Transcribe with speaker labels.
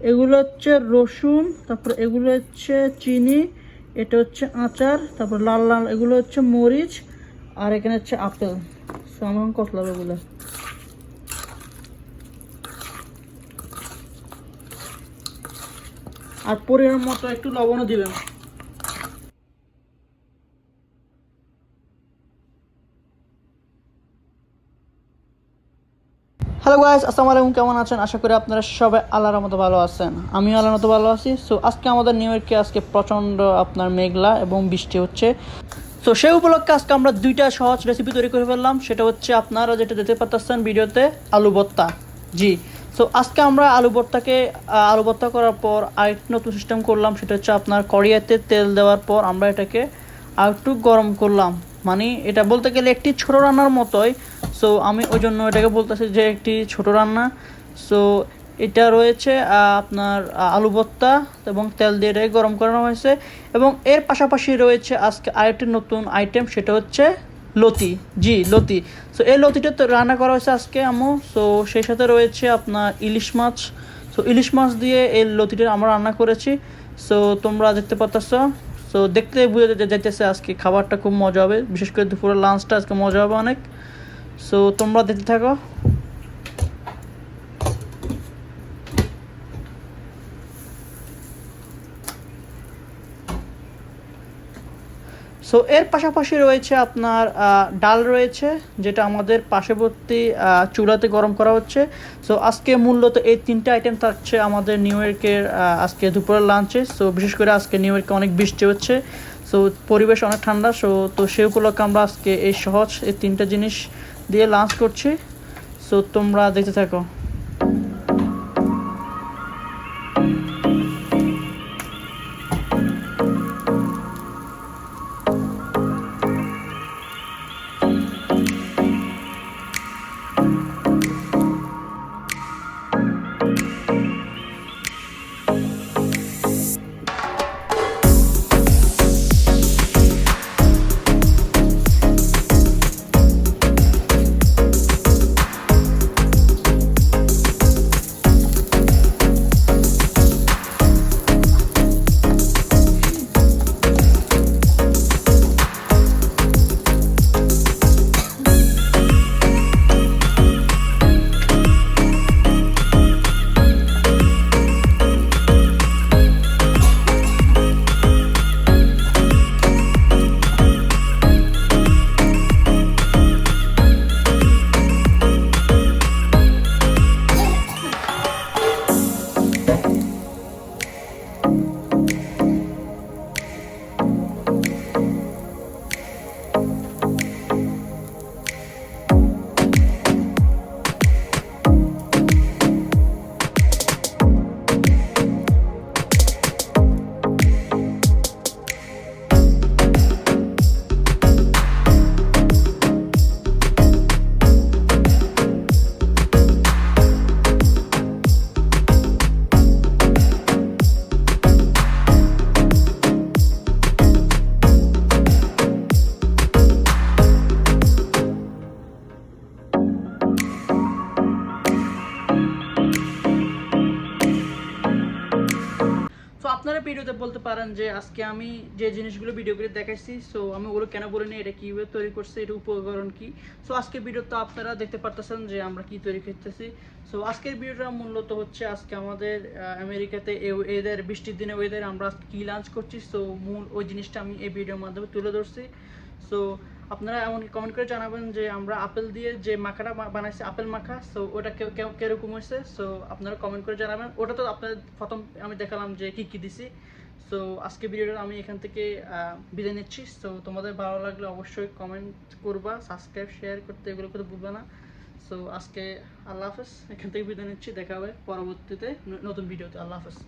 Speaker 1: এগুলো হচ্ছে রসুন, তারপর এগুলো হচ্ছে চিনি, এটা হচ্ছে আচার, তারপর লাল লাল, এগুলো হচ্ছে মরিচ, আর এখানে হচ্ছে আপেল। সামান আমার কত লাগবে এগুলো আর পরিমাণ মতো একটু লবণও দিবেন। হ্যালো গাইস আসসালামু আলাইকুম, কেমন আছেন? আশা করি আপনারা সবাই আল্লাহর মতো ভালো আছেন। আমিও আল্লাহর মতো ভালো আছি। সো আজকে আমাদের নিউ ইয়র্কে আজকে প্রচণ্ড আপনার মেঘলা এবং বৃষ্টি হচ্ছে। তো সেই উপলক্ষে আজকে আমরা দুইটা সহজ রেসিপি তৈরি করে ফেললাম। সেটা হচ্ছে আপনারা যেটা দেখতে পাচ্ছেন ভিডিওতে, আলু ভর্তা। জি। সো আজকে আমরা আলু ভর্তাকে আলু ভর্তা করার পর আরেকটি নতুন সিস্টেম করলাম। সেটা হচ্ছে আপনার কড়িয়াতে তেল দেওয়ার পর আমরা এটাকে আর একটু গরম করলাম। মানে এটা বলতে গেলে একটি ছোট রান্নার মতোই। সো আমি ওই জন্য এটাকে বলতেছি যে একটি ছোট রান্না। সো এটা রয়েছে আপনার আলু ভর্তা এবং তেল দিয়ে এটাকে গরম করানো হয়েছে। এবং এর পাশাপাশি রয়েছে আজকে আরেকটি নতুন আইটেম সেটা হচ্ছে লতি। জি, লতি। সো এই লতিটা তো রান্না করা হয়েছে আজকে আমু সো সেই সাথে রয়েছে আপনার ইলিশ মাছ। সো ইলিশ মাছ দিয়ে এই লতিটা আমরা রান্না করেছি। সো তোমরা দেখতে পাচ্ছ সো দেখতে বুঝে যাইতেছে, আজকে খাবারটা খুব মজা হবে। বিশেষ করে দুপুরের লাঞ্চটা আজকে মজা হবে অনেক। সো তোমরা দেখতে থাকো। সো এর পাশাপাশি রয়েছে আপনার ডাল রয়েছে, যেটা আমাদের পার্শ্ববর্তী চুলাতে গরম করা হচ্ছে। সো আজকে মূলত এই তিনটে আইটেম থাকছে আমাদের নিউ ইয়র্কের আজকে দুপুরের লাঞ্চে সো বিশেষ করে আজকে নিউ ইয়র্কে অনেক বৃষ্টি হচ্ছে। সো পরিবেশ অনেক ঠান্ডা। সো তো সেই উপলক্ষে আমরা আজকে এই সহজ এই তিনটা জিনিস দিয়ে লাঞ্চ করছি। সো তোমরা দেখতে থাকো। আপনারা ভিডিওতে বলতে পারেন যে আজকে আমি যে জিনিসগুলো ভিডিও করে দেখাইছি সো আমি ওগুলো কেন বলিনি এটা কীভাবে তৈরি করছে এটা উপকরণ কি? সো আজকের ভিডিওতে আপনারা দেখতে পারতেছেন যে আমরা কি তৈরি করতেছি। সো আজকের ভিডিওটা মূলত হচ্ছে আজকে আমাদের আমেরিকাতে ওয়েদার বৃষ্টির দিনে ওয়েদার আমরা কি লাঞ্চ করছি সো মূল ওই জিনিসটা আমি এই ভিডিওর মাধ্যমে তুলে ধরছি। সো আপনারা এমন কমেন্ট করে জানাবেন যে আমরা আপেল দিয়ে যে মাখাটা বানাইছি আপেল মাখা সো ওটা কীরকম হয়েছে? সো আপনারা কমেন্ট করে জানাবেন। ওটা তো আপনাদের প্রথম আমি দেখালাম যে কি কি দিছি। সো আজকে ভিডিওটা আমি এখান থেকে বিদায় নিচ্ছি। সো তোমাদের ভালো লাগলে অবশ্যই কমেন্ট করবা সাবস্ক্রাইব শেয়ার করতে এগুলো করতে ভুলবে না। সো আজকে আল্লাহ হাফেজ। এখান থেকে বিদায় নিচ্ছি। দেখা হবে পরবর্তীতে নতুন ভিডিওতে আল্লাহ হাফেজ।